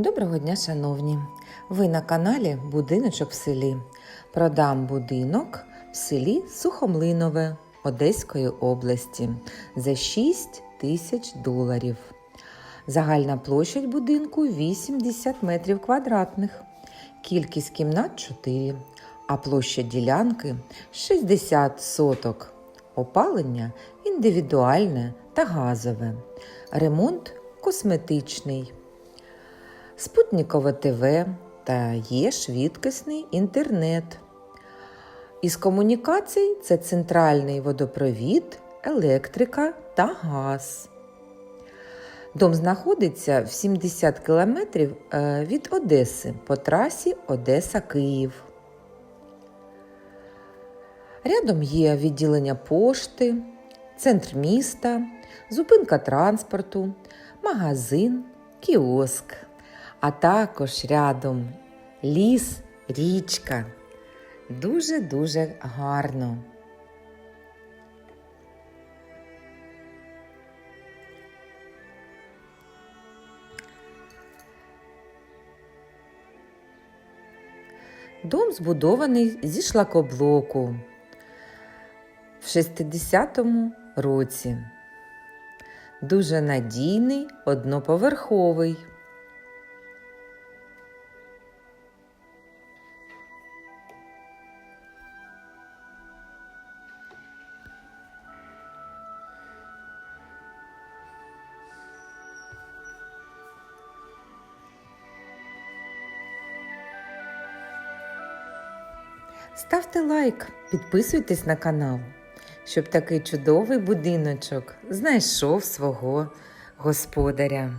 Доброго дня, шановні! Ви на каналі Будиночок в селі. Продам будинок в селі Сухомлинове Одеської області за 6 тисяч доларів. Загальна площадь будинку 80 метрів квадратних, кількість кімнат 4, а площа ділянки 60 соток. Опалення індивідуальне та газове. Ремонт косметичний. Спутникове ТВ та є швидкісний інтернет. Із комунікацій це центральний водопровід, електрика та газ. Дом знаходиться в 70 кілометрів е, від Одеси по трасі Одеса-Київ. Рядом є відділення пошти, центр міста, зупинка транспорту, магазин, кіоск, а також рядом ліс, річка. Дуже-дуже гарно. Дом збудований зі шлакоблоку в 60-му році. Дуже надійний, одноповерховий. Ставте лайк, підписуйтесь на канал, щоб такий чудовий будиночок знайшов свого господаря.